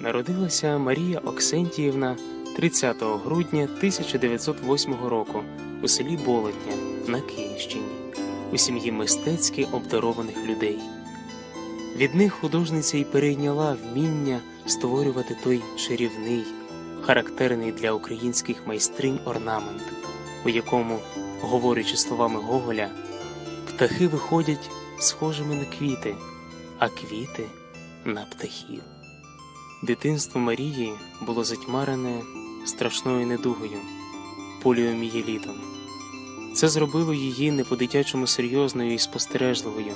Народилася Марія Оксентіївна 30 грудня 1908 року у селі Болотня на Київщині у сім'ї мистецьки обдарованих людей. Від них художниця й перейняла вміння створювати той чарівний, характерний для українських майстринь орнамент, у якому, говорячи словами Гоголя, птахи виходять схожими на квіти, а квіти на птахів. Дитинство Марії було затьмарене страшною недугою поліомієлітом. Це зробило її не по-дитячому серйозною і спостережливою,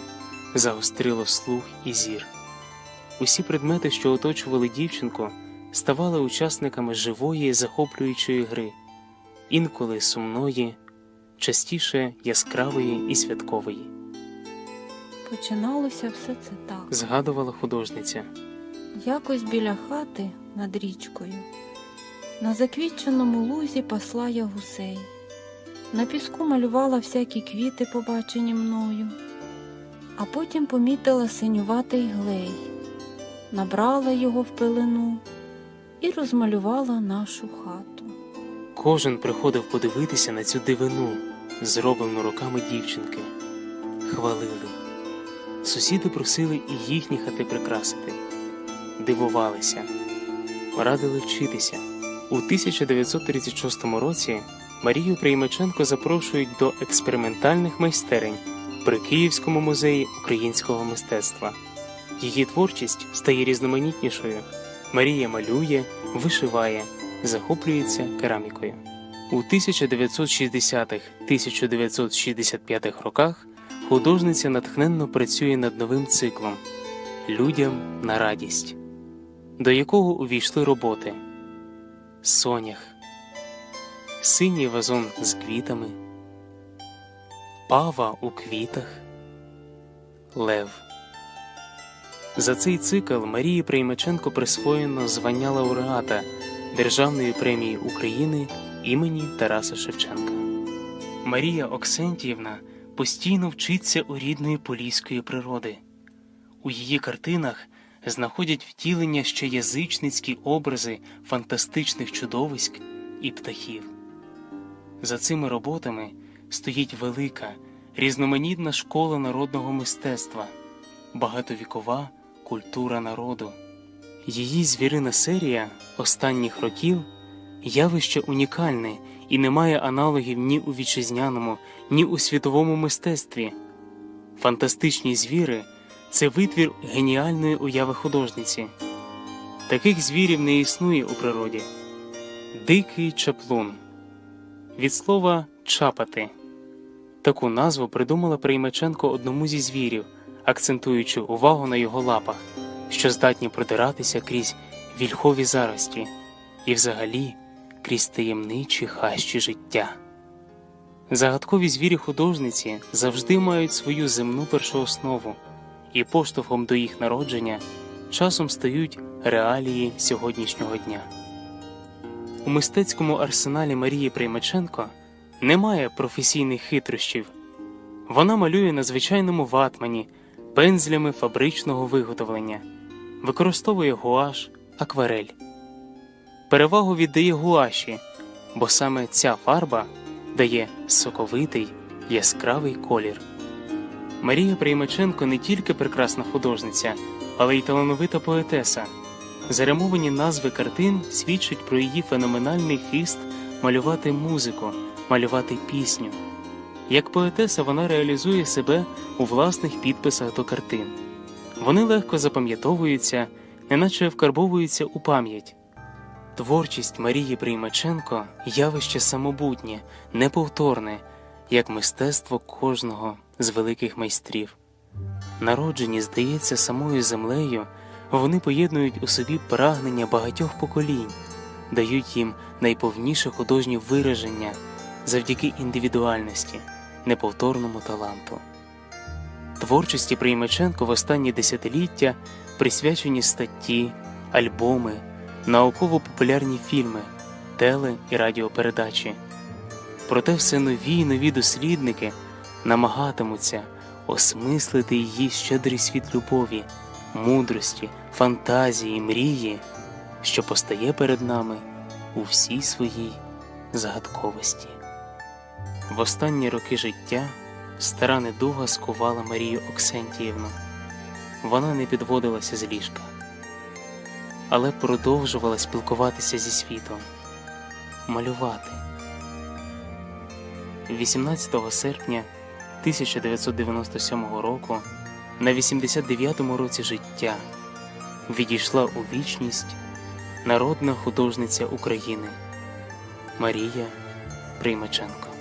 загострило слух і зір. Усі предмети, що оточували дівчинку, ставали учасниками живої, захоплюючої гри, інколи сумної, частіше яскравої і святкової, Починалося все це так. згадувала художниця. Якось біля хати над річкою. На заквітченому лузі пасла я гусей. На піску малювала всякі квіти, побачені мною, а потім помітила синюватий глей, набрала його в пилину і розмалювала нашу хату. Кожен приходив подивитися на цю дивину, зроблену руками дівчинки. Хвалили. Сусіди просили і їхні хати прикрасити. Дивувалися, радили вчитися. У 1936 році Марію Приймаченко запрошують до експериментальних майстерень при Київському музеї українського мистецтва. Її творчість стає різноманітнішою. Марія малює, вишиває, захоплюється керамікою. У 1960-1965 роках художниця натхненно працює над новим циклом Людям на радість, до якого увійшли роботи Сонях, Синій вазон з квітами, Пава у квітах, Лев. За цей цикл Марії Приймаченко присвоєно звання лауреата Державної премії України імені Тараса Шевченка. Марія Оксентіївна постійно вчиться у рідної поліської природи. У її картинах знаходять втілення ще язичницькі образи фантастичних чудовиськ і птахів. За цими роботами стоїть велика, різноманітна школа народного мистецтва, багатовікова культура народу. Її звірина серія останніх років явище унікальне і не має аналогів ні у вітчизняному, ні у світовому мистецтві. Фантастичні звіри це витвір геніальної уяви художниці. Таких звірів не існує у природі. Дикий чаплун від слова чапати. Таку назву придумала Приймаченко одному зі звірів, акцентуючи увагу на його лапах, що здатні продиратися крізь вільхові зарості і взагалі крізь таємничі хащі життя. Загадкові звірі художниці завжди мають свою земну першооснову, і поштовхом до їх народження часом стають реалії сьогоднішнього дня. У мистецькому арсеналі Марії Приймаченко немає професійних хитрощів. Вона малює на звичайному ватмані, пензлями фабричного виготовлення, використовує гуаш, акварель. Перевагу віддає гуаші, бо саме ця фарба дає соковитий, яскравий колір. Марія Приймаченко не тільки прекрасна художниця, але й талановита поетеса. Заремовані назви картин свідчать про її феноменальний хист малювати музику, малювати пісню. Як поетеса вона реалізує себе у власних підписах до картин. Вони легко запам'ятовуються, неначе вкарбовуються у пам'ять. Творчість Марії Приймаченко явище самобутнє, неповторне, як мистецтво кожного з великих майстрів. Народжені, здається, самою землею, вони поєднують у собі прагнення багатьох поколінь, дають їм найповніше художнє вираження завдяки індивідуальності, неповторному таланту. Творчості Приймаченко в останні десятиліття присвячені статті, альбоми, науково-популярні фільми, теле- і радіопередачі. Проте все нові й нові дослідники намагатимуться осмислити її щедрий світ любові, мудрості, фантазії, мрії що постає перед нами у всій своїй загадковості. В останні роки життя стара недуга скувала Марію Оксентіївну. Вона не підводилася з ліжка, але продовжувала спілкуватися зі світом, малювати. 18 серпня 1997 року, на 89-му році життя, відійшла у вічність народна художниця України Марія Приймаченко.